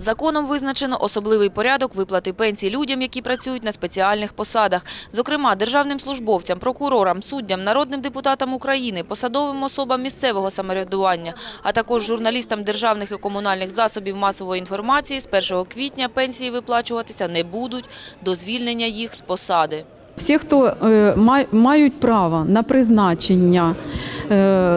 Законом визначено особливий порядок виплати пенсій людям, які працюють на спеціальних посадах. Зокрема, державним службовцям, прокурорам, суддям, народним депутатам України, посадовим особам місцевого самоврядування, а також журналістам державних і комунальних засобів масової інформації з 1 квітня пенсії виплачуватися не будуть до звільнення їх з посади. Всі, хто е, мають право на призначення,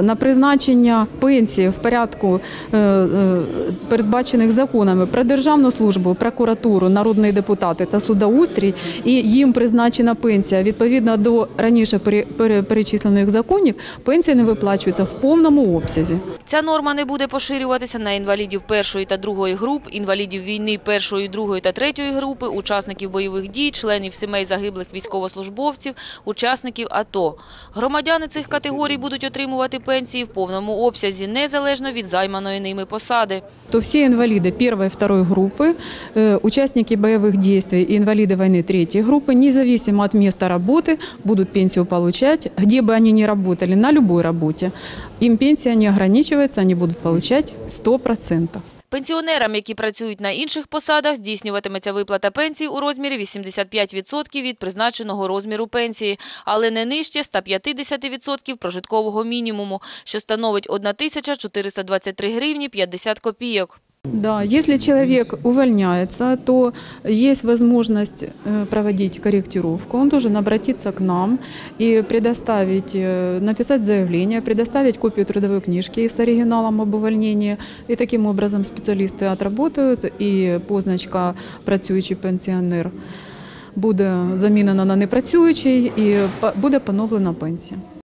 на призначення пенсії в порядку е, е, передбачених законами про державну службу, прокуратуру, народні депутати та судоустрій, і їм призначена пенсія відповідно до раніше пере- пере- перечислених законів, пенсія не виплачується в повному обсязі. Ця норма не буде поширюватися на інвалідів першої та другої груп, інвалідів війни першої, другої та третьої групи, учасників бойових дій, членів сімей загиблих військовослужбовців, учасників АТО. Громадяни цих категорій будуть отримувати пенсії в повному обсязі, незалежно від займаної ними посади. то все инвалиды первой и второй группы, э, участники боевых действий и инвалиды войны третьей группы, независимо от места работы, будут пенсию получать, где бы они ни работали, на любой работе. Им пенсия не ограничивается, они будут получать 100%. Пенсіонерам, які працюють на інших посадах, здійснюватиметься виплата пенсії у розмірі 85% від призначеного розміру пенсії, але не нижче 150% прожиткового мінімуму, що становить 1423 гривні 50 копійок. Да, если человек увольняется, то есть возможность э, проводить корректировку. Он должен обратиться к нам и предоставить, э, написать заявление, предоставить копию трудовой книжки с оригиналом об увольнении. И таким образом специалисты отработают, и позначка «працюючий пенсіонер» буде замінена на непрацюючий і па- буде поновлена пенсія.